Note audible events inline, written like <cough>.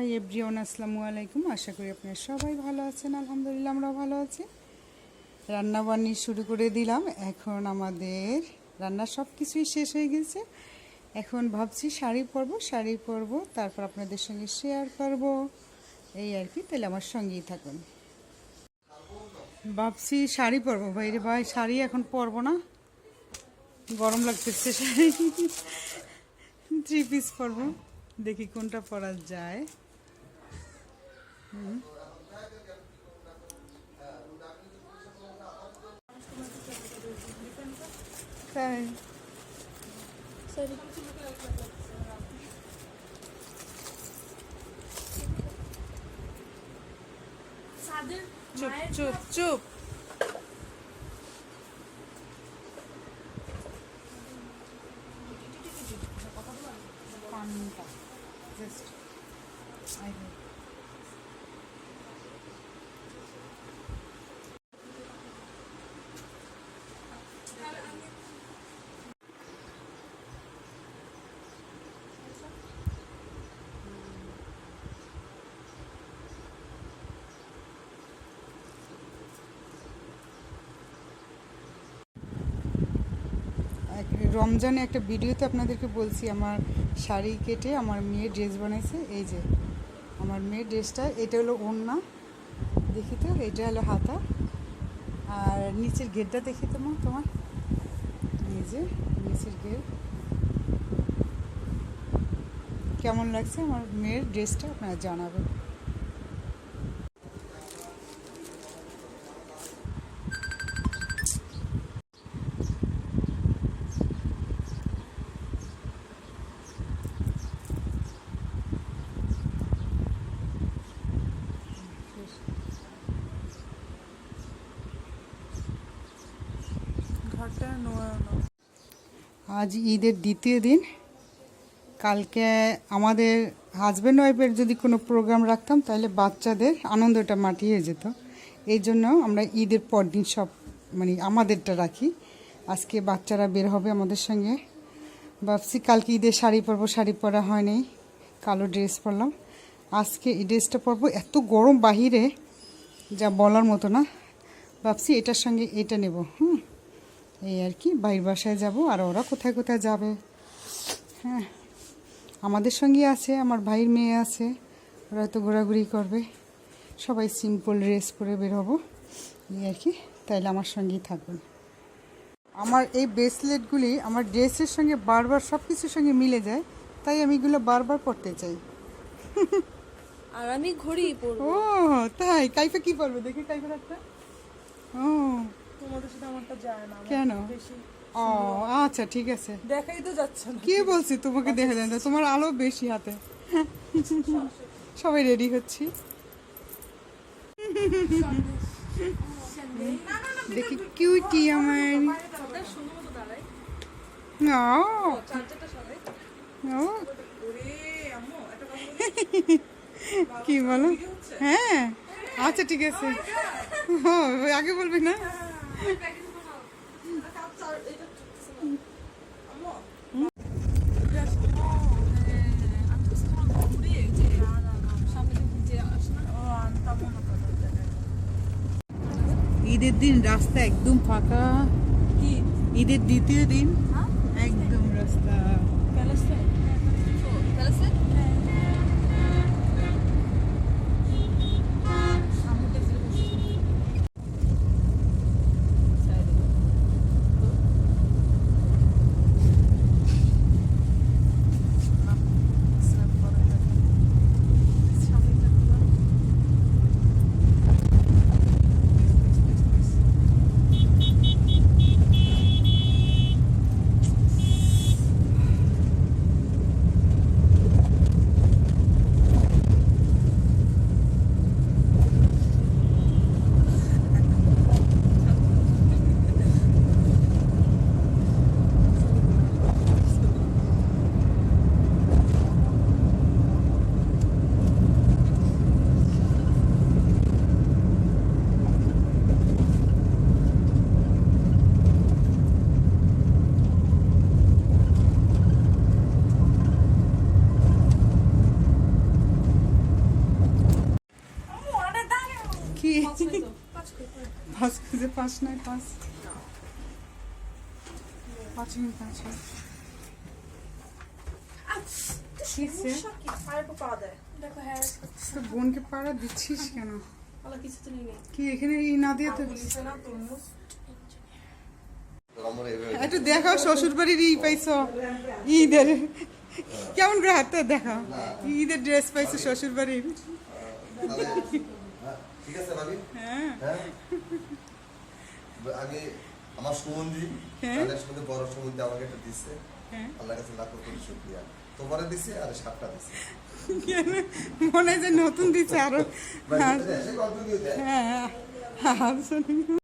Hi everyone, আসসালামু আলাইকুম। আশা করি আপনারা সবাই ভালো আছেন। আলহামদুলিল্লাহ আমরা ভালো আছি। রান্না বান্নি শুরু করে দিলাম। এখন আমাদের রান্না সব কিছুই শেষ হয়ে গেছে। এখন ভাবছি শাড়ি পরবো শাড়ি পরবো, তারপর আপনাদের সঙ্গে শেয়ার করব। এই আর কি, তাহলে আমার সঙ্গেই থাকুন। ভাবছি শাড়ি পরবো। ভাই রে ভাই, শাড়ি এখন পরবো না। গরম লাগতেছে শাড়ি। <laughs> থ্রি পিস পরবো। দেখি কোনটা পরা যায়। হুম। তাই চুপ চুপ চুপ পানটা জাস্ট আই রমজানে একটা ভিডিওতে আপনাদেরকে বলছি, আমার শাড়ি কেটে আমার মেয়ে ড্রেস বানাইছে। এই যে, আমার মেয়ের ড্রেসটা, এটা হলো ওড়না। দেখি তো, এটা হলো হাতা। আর নিচের গেটটা দেখি তো মা, তোমার? এই যে, নিচের গেট। কেমন লাগছে আমার মেয়ের ড্রেসটা, আপনারা জানাবেন। আজ ঈদের দ্বিতীয় দিন। কালকে আমাদের হাজব্যান্ড ওয়াইফের যদি কোনো প্রোগ্রাম রাখতাম, তাহলে বাচ্চাদের আনন্দটা মাটিয়ে যেত। এই জন্য আমরা ঈদের পর দিন সব মানে আমাদেরটা রাখি। আজকে বাচ্চারা বের হবে আমাদের সঙ্গে। ভাবছি কালকে ঈদের শাড়ি পরবো, শাড়ি পরা হয়নি, কালো ড্রেস পরলাম। আজকে এই ড্রেসটা পরবো, এত গরম বাহিরে, যা বলার মতো না। ভাবছি এটার সঙ্গে এটা নেব, হুম। এই আর কি বাইর বাসায় যাব আর ওরা কোথায় কোথায় যাবে? হ্যাঁ আমাদের সঙ্গে আছে আমার ভাইয়ের মেয়ে আছে ওরা তো ঘোরাঘুরি করবে। সবাই সিম্পল ড্রেস পরে বেরোবো এই আর কি তাইলে আমার সঙ্গেই থাকবেন আমার এই ব্রেসলেটগুলি আমার ড্রেসের সঙ্গে বারবার সব কিছুর সঙ্গে মিলে যায় তাই আমি এগুলো বারবার পরতে চাই। আর আমি ঘড়ি পরবো। ও তাই কাইফা কি পরবে? দেখি কাইফার একটা। ও তোমাদের সাথে আমারটা যায় না কেন? বেশি ও আচ্ছা ঠিক আছে। দেখাই তো যাচ্ছে না। কে বলছি তোমাকে দেখা যায় না তোমার আলো বেশি হাতে। সবাই রেডি হচ্ছি। দেখি কিউটি আমার কি বলো? হ্যাঁ। আচ্ছা ঠিক আছে। আগে বলবি না? ঈদের দিন রাস্তা একদম ফাঁকা। ঈদের দ্বিতীয় দিন পাঁচ খুঁজে পাঁচ নয় পাঁচ পাঁচ মিনিট পাঁচ। দেখো হ্যাঁ বোনকে পাড়া দিচ্ছিস কেন আলা কিছু তো নেই নেই কি এখানে ই না দিয়ে তো একটু দেখাও শ্বশুর বাড়ির ই পাইছো। ঈদের। কেমন করে হাতে দেখাও ঈদের ড্রেস পাইছো শ্বশুর বাড়ির। হ্যাঁ, ঠিক আছে হ্যাঁ। হ্যাঁ আমি আমার সুমন্দি তাদের সঙ্গে বড় সুমন্দি আমাকে একটা দিচ্ছে হ্যাঁ। আল্লাহ কাছে লাখ কোটি শুক্রিয়া। তোমারে দিছে আর সাতটা দিছে? <laughs> মনে হয় যে নতুন দিচ্ছে আরও। হ্যাঁ।